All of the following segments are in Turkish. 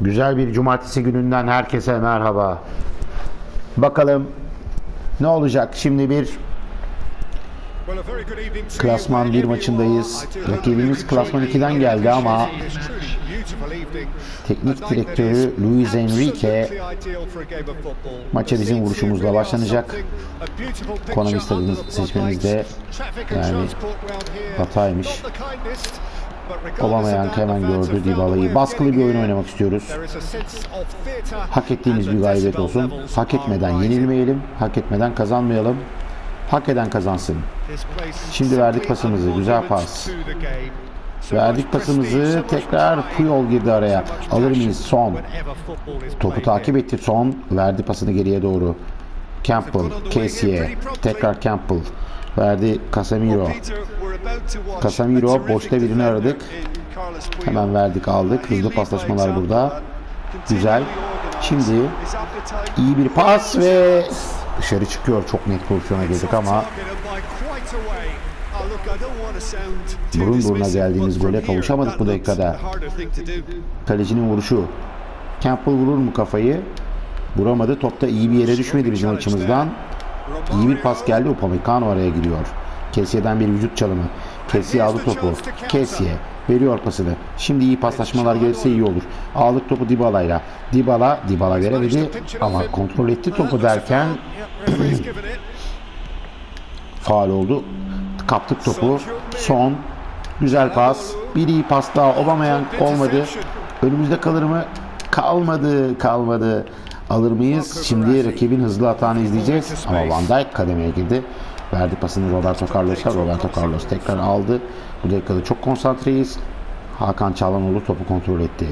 Güzel bir cumartesi gününden herkese merhaba. Bakalım ne olacak? Şimdi bir Klasman 1 maçındayız. Rakibimiz Klasman 2'den geldi ama teknik direktörü Luis Enrique maça bizim vuruşumuzla başlanacak. Konami stadını seçmemizde yani hataymış. Aubameyang hemen gördü Dybala'yı. Baskılı bir oyun oynamak istiyoruz. Hak ettiğimiz bir galibiyet olsun. Hak etmeden yenilmeyelim. Hak etmeden kazanmayalım. Hak eden kazansın. Şimdi verdik pasımızı. Güzel pas. Verdik pasımızı. Tekrar Puyol girdi araya. Alır mıyız? Son. Topu takip etti. Son. Verdi pasını geriye doğru. Campbell. Casey'e. Tekrar Campbell. Verdi Casemiro. Casemiro boşta birini aradık. Hemen verdik aldık. Hızlı paslaşmalar burada. Güzel. Şimdi iyi bir pas ve dışarı çıkıyor. Çok net pozisyona girdik ama burun buruna geldiğimiz gole kavuşamadık bu dakikada. kalecinin vuruşu. Campbell vurur mu kafayı? Vuramadı. Top da iyi bir yere düşmedi bizim açımızdan. İyi bir pas geldi. Upamecano araya giriyor. Kessiye'den bir vücut çalımı. Kessiye aldı topu. Kessiye veriyor pasını. Şimdi iyi paslaşmalar gelirse iyi olur. Aldık topu Dybala'yla. Dybala, Dybala veremedi ama kontrol etti topu derken faal oldu. Kaptık topu. Son. Güzel pas. Bir iyi pas daha. Aubameyang olmadı. Önümüzde kalır mı? Kalmadı. Kalmadı. Alır mıyız? Şimdi rakibin hızlı hatağını izleyeceğiz. Ama Van Dijk kademeye girdi. Verdi pasını Roberto Carlos'a. Roberto Carlos tekrar aldı. Bu dakikada çok konsantreyiz. Hakan Çalhanoğlu topu kontrol etti.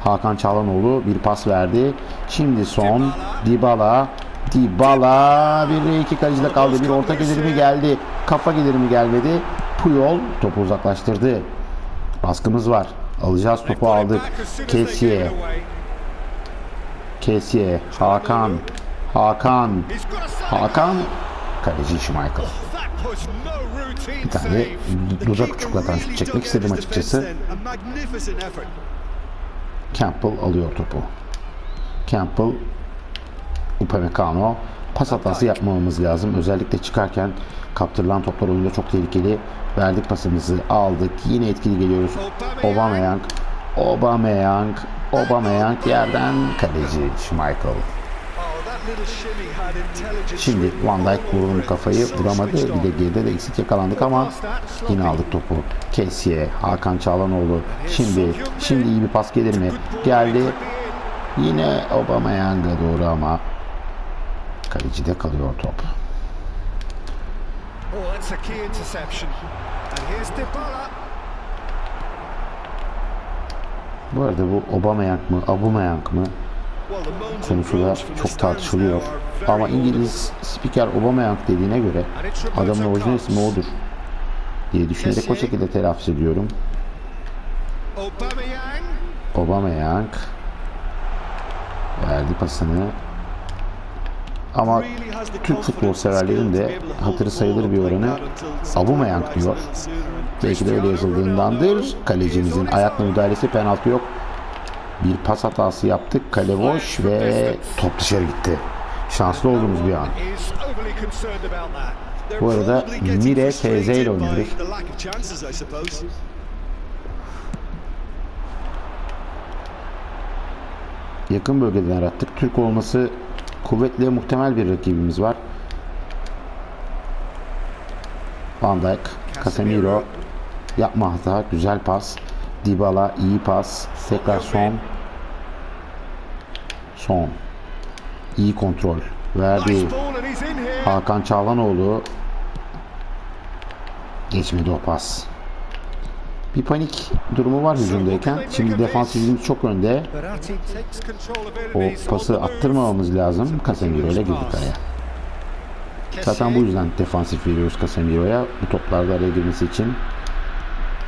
Hakan Çalhanoğlu bir pas verdi. Şimdi son Dybala Dybala bir iki kalecide kaldı. Bir orta gelir mi geldi. Kafa gelir mi gelmedi. Puyol topu uzaklaştırdı. Baskımız var. Alacağız topu aldık. Kessiye. Kessiye. Hakan. Hakan. Hakan. Kaleci Schmeichel. Bir tane dudak uçuklatan şut çekmek istedim açıkçası. Campbell alıyor topu. Campbell Upamecano pas hatası yapmamamız lazım. Özellikle çıkarken kaptırılan toplar oyunda çok tehlikeli. Verdik pasımızı aldık. Yine etkili geliyoruz. Aubameyang Aubameyang Aubameyang yerden kaleci Schmeichel. Şimdi Van Dijk vurur mu kafayı vuramadı. Bir de geride de eksik yakalandık ama yine aldık topu. Kessiye, Hakan Çağlanoğlu. Şimdi, şimdi iyi bir pas gelir mi? Geldi. Yine Aubameyang'a doğru ama kalecide kalıyor top. Oh, that's a key interception. And here's Dybala. Bu arada bu Aubameyang mı, Aubameyang mı konusu da çok tartışılıyor. Ama. İngiliz spiker Aubameyang dediğine göre adamın orijinal ismi odur diye düşünerek o şekilde telaffuz ediyorum. Aubameyang verdi pasını. Ama Türk futbol severlerin de hatırı sayılır bir oranı Aubameyang diyor. Belki de öyle yazıldığındandır. Kalecimizin ayakla müdahalesi penaltı yok. Bir pas hatası yaptık. Kale boş ve top dışarı gitti. Şanslı olduğumuz bir an. Bu arada Mire TZ ile suppose. Yakın bölgeden arattık. Türk olması kuvvetle muhtemel bir rakibimiz var. Van Dijk, Casemiro yapma hata, güzel pas. Dybala iyi pas. Tekrar son. Son. İyi kontrol. Verdi. Hakan Çağlanoğlu geçmedi o pas. Bir panik durumu var hücumdayken. Şimdi defansifimiz çok önde. O pası attırmamamız lazım. Casemiro ile girdik araya. Zaten bu yüzden defansif veriyoruz Casemiro'ya. Bu toplarda araya girmesi için.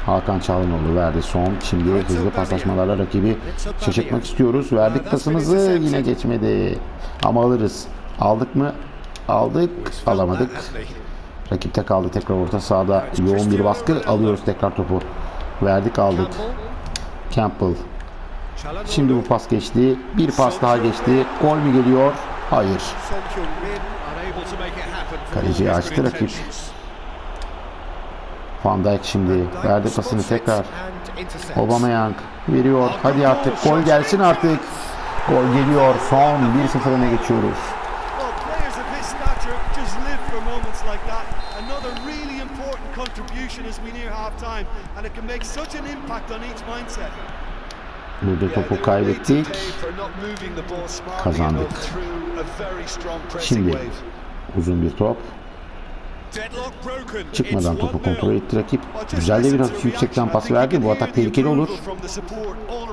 Hakan Çalhanoğlu verdi son. Şimdi hızlı paslaşmalarla rakibi şaşırtmak istiyoruz. Verdik pasımızı yine geçmedi. Ama alırız. Aldık mı? Aldık. Alamadık. Rakipte kaldı tekrar orta sahada. Yoğun bir baskı. Alıyoruz tekrar topu. Verdik aldık. Campbell. Şimdi bu pas geçti. Bir pas daha geçti. Gol mü geliyor? Hayır. Kaleciyi açtı rakip. Van Dijk şimdi verdi pasını tekrar. Aubameyang veriyor. Hadi artık gol gelsin artık. Gol geliyor. Son 1-0 öne geçiyoruz. Contribution as we near half time, and it can make such an impact on each mindset. Burada topu kaybettik. Kazandık. Şimdi uzun bir top. Çıkmadan topu 1-0. kontrol etti rakip. Güzel de listen bir to hafif the yüksekten pas verdi. Bu atak tehlikeli olur.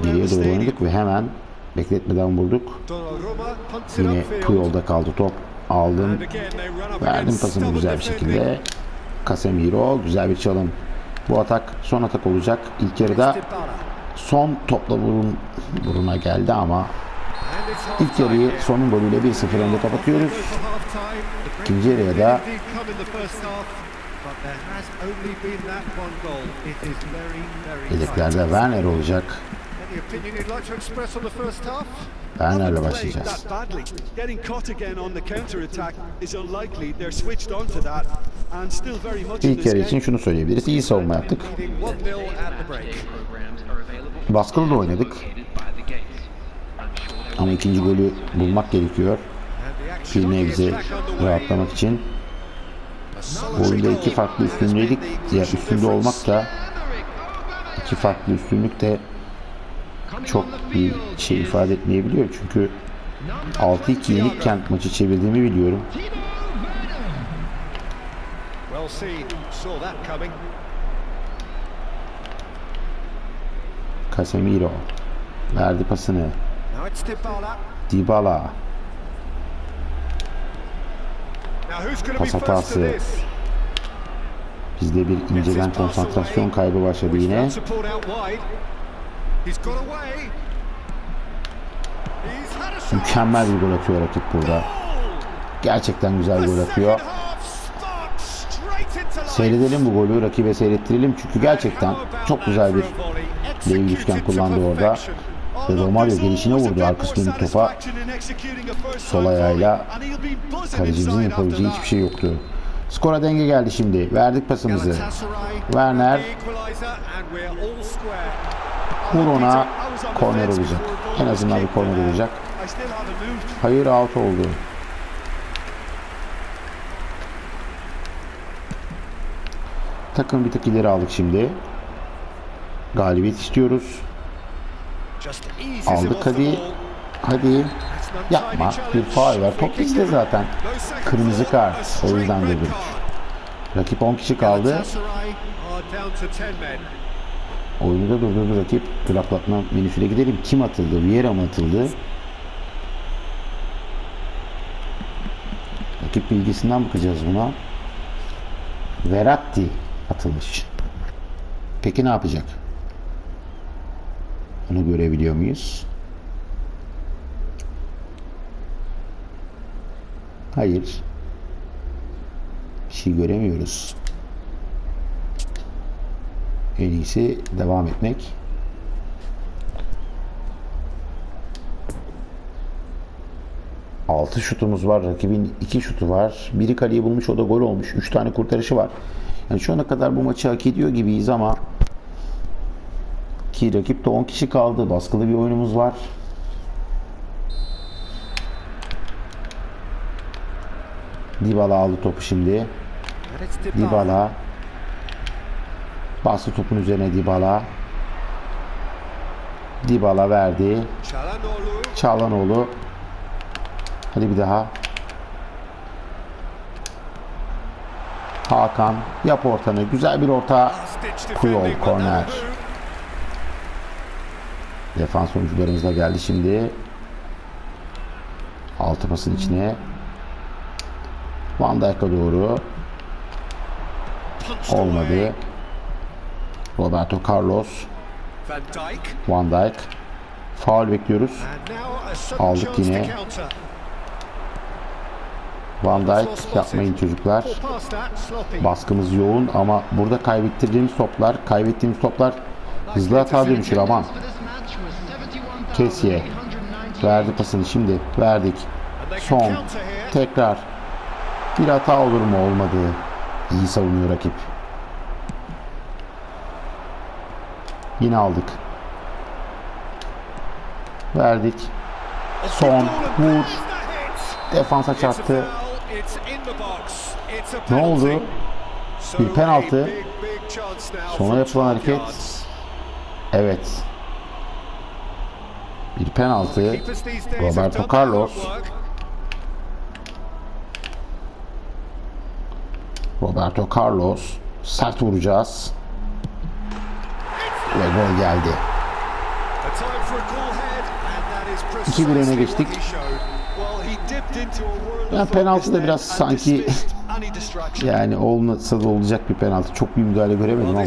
Geriye doğru oynadık ve hemen bekletmeden it Yine. Puyol'da kaldı top. Aldım. Verdim pasını güzel bir şekilde. Casemiro güzel bir çalım. Bu atak son atak olacak. İlk yarıda son topla burun, buruna geldi ama ilk yarıyı sonun golüyle 1-0 önde kapatıyoruz. İkinci yarıya da yedeklerde Werner olacak. Başlayacağız. Very much in İlk yarı için şunu söyleyebiliriz. İyi savunma yaptık. Baskılı da oynadık. Ama ikinci golü bulmak gerekiyor. Bir nebze rahatlamak için. Bu oyunda iki farklı üstünlüydük. Ya üstünde olmak da iki farklı üstünlük de çok bir şey ifade etmeyebiliyor. Çünkü 6-2 yenikken maçı çevirdiğimi biliyorum. Casemiro verdi pasını. Dybala. Pas hatası. bizde bir inceden konsantrasyon kaybı başladı yine. Mükemmel bir gol atıyor rakip burada. Gerçekten güzel gol atıyor. Seyredelim bu golü, rakibe seyrettirelim çünkü gerçekten çok güzel bir dev üçgen kullandı orada. Ve Romario gelişine vurdu arkası dönük topa. Sol ayağıyla kalecimizin yapabileceği hiçbir şey yoktu. Skora denge geldi şimdi. Verdik pasımızı. Werner vur ona korner olacak. En azından bir korner olacak. Hayır out oldu. Takım bir tık ileri aldık şimdi. Galibiyet istiyoruz. Aldık hadi. Hadi. Yapma. Bir faul var. Top bizde zaten. Kırmızı kart. O yüzden durduk. Rakip 10 kişi kaldı. Oyunu da durdurdu rakip. Duraklatma menüsüne gidelim. Kim atıldı? Vieira mı atıldı? Rakip bilgisinden bakacağız buna. Verratti atılmış. Peki ne yapacak? Onu görebiliyor muyuz? Hayır. Bir şey göremiyoruz. En iyisi devam etmek. Altı şutumuz var. Rakibin iki şutu var. Biri kaleyi bulmuş o da gol olmuş. Üç tane kurtarışı var. Yani şu ana kadar bu maçı hak ediyor gibiyiz ama ki rakipte 10 kişi kaldı. Baskılı bir oyunumuz var. Dybala aldı topu şimdi. Dybala bastı topun üzerine Dybala. Dybala verdi. Çağlanoğlu. Hadi bir daha. Hakan yap ortanı. Güzel bir orta. Puyol korner. Defans oyuncularımız da geldi şimdi. Altı pasın içine. Van Dijk'a doğru. Olmadı. Roberto Carlos. Van Dijk. Faul bekliyoruz. Aldık yine. Van Dijk yapmayın çocuklar. Baskımız yoğun ama burada kaybettirdiğimiz toplar, kaybettiğimiz toplar hızlı hata dönüşür aman. Kesiye. Verdi pasını şimdi. Verdik. Son. Tekrar. Bir hata olur mu? Olmadı. İyi savunuyor rakip. Yine aldık. Verdik. Son. Vur. Defansa çarptı. Ne oldu? Bir penaltı. Sonra yapılan hareket. Evet. Bir penaltı. Roberto Carlos. Roberto Carlos. Sert vuracağız. Ve gol geldi. 2-1 öne geçtik. Ya penaltı da biraz sanki yani olmasa da olacak bir penaltı. Çok bir müdahale göremedim ama.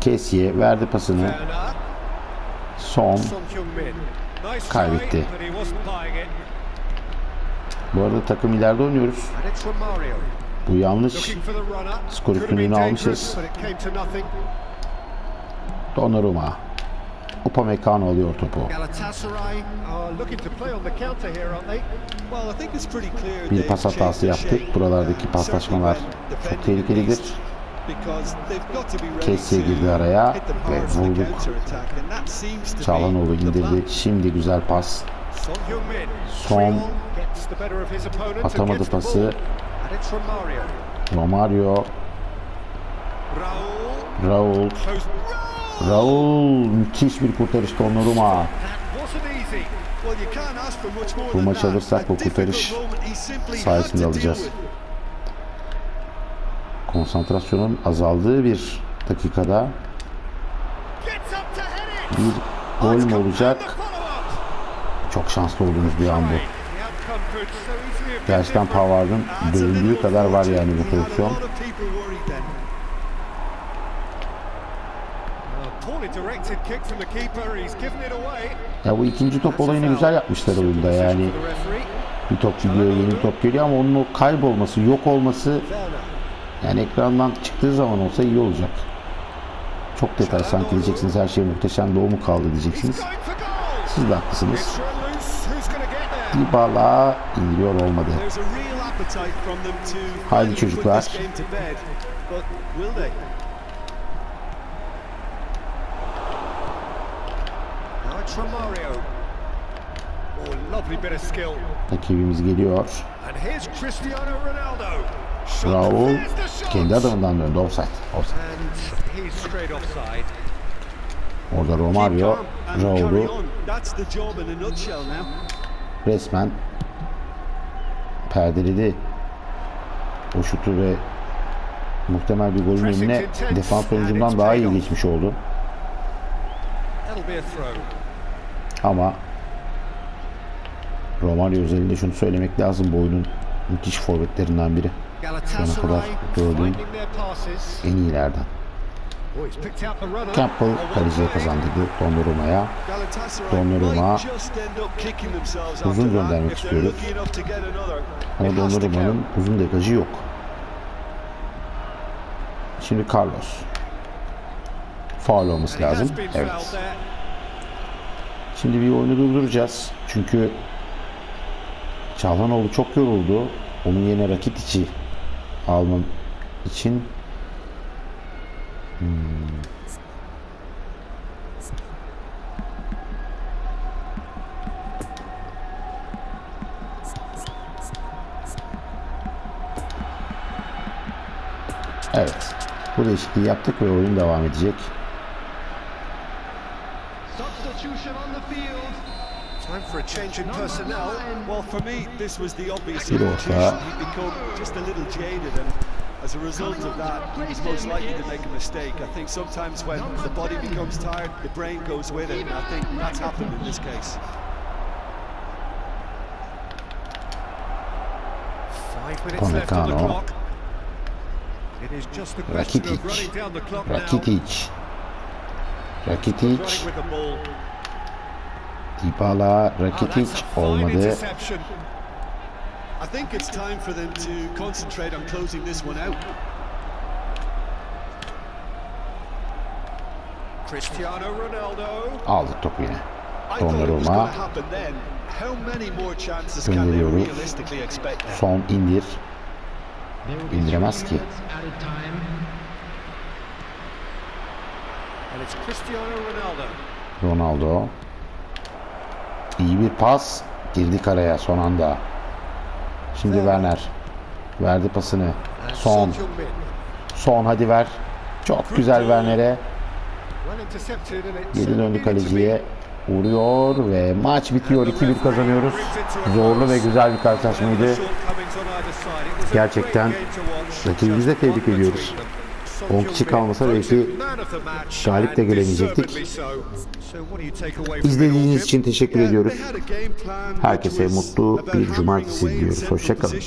Kesiye verdi pasını. Son kaybetti. Bu arada takım ileride oynuyoruz. Bu yanlış. Skor üstünlüğünü almışız. Donnarumma. Upamecano alıyor topu. Bir pas hatası yaptık. Buralardaki paslaşmalar çok tehlikelidir. Kessiye girdi araya ve vurduk. Çağlanoğlu indirdi. Şimdi güzel pas. Son Atamadı pası. Romario. Raul. Raul. Müthiş bir kurtarış Donnarumma. Bu that. alırsak bu kurtarış sayesinde alacağız. Konsantrasyonun azaldığı bir dakikada bir gol mü olacak? Çok şanslı olduğumuz bir an bu. Different. Pavard'ın little kadar var yani bu pozisyon. Ya bu ikinci top olayını güzel yapmışlar oyunda yani. Bir top gidiyor, yeni bir top geliyor ama onun o kaybolması, yok olması yani ekrandan çıktığı zaman olsa iyi olacak. Çok detay sanki diyeceksiniz her şey muhteşem doğu mu kaldı diyeceksiniz. Siz de haklısınız. Dybala indiriyor olmadı. Haydi çocuklar. Oh. Rakibimiz geliyor. Raul kendi adamından döndü. Offside. Offside. Orada Romario, Raul'u resmen perdeledi. O şutu ve muhtemel bir golün önüne defans oyuncundan daha iyi geçmiş oldu. Ama Romario özelinde şunu söylemek lazım. Bu oyunun müthiş forvetlerinden biri. Galatasaray gördüğüm finding their passes. En iyilerden. Campbell kaleciye kazandırdı. Galatasaray Donnarumma uzun göndermek istiyoruz. Ama Donnarumma'nın uzun degajı yok. Şimdi Carlos. Faul olması lazım. Evet. Şimdi bir oyunu durduracağız. Çünkü Çağlanoğlu çok yoruldu. Onun yerine rakit içi almam için Hmm. Evet. Bu değişikliği yaptık ve oyun devam edecek. Time for a change in personnel. Well, for me, this was the obvious Bir substitution. orta. He'd become just a little jaded, and as a result of that, he was most likely to make a mistake. I think sometimes when the body becomes tired, the brain goes with it, and I think that's happened in this case. Five minutes left on the Upamecano. clock. It is just a question of Rakitic. running down the clock now. Rakitic. Running Rakitic. with the ball. Dybala, Oh, that's Rakitic a fine olmadı. I think it's time for them to concentrate on closing this one out. Cristiano Ronaldo. Aldık topu yine. They Gönderiyoruz. Son indir. İndiremez ki. Ronaldo. İyi bir pas. Girdik araya son anda. Şimdi Werner. Verdi pasını. Son. Son hadi ver. Çok güzel Werner'e. Geri döndü kaleciye. Vuruyor ve maç bitiyor. 2-1 kazanıyoruz. Zorlu ve güzel bir karşılaşmaydı. Gerçekten rakibimizi de tebrik ediyoruz. 10 kişi kalmasa belki galip de gelemeyecektik. İzlediğiniz için teşekkür ediyoruz. Herkese mutlu bir cumartesi diliyoruz. Hoşça kalın.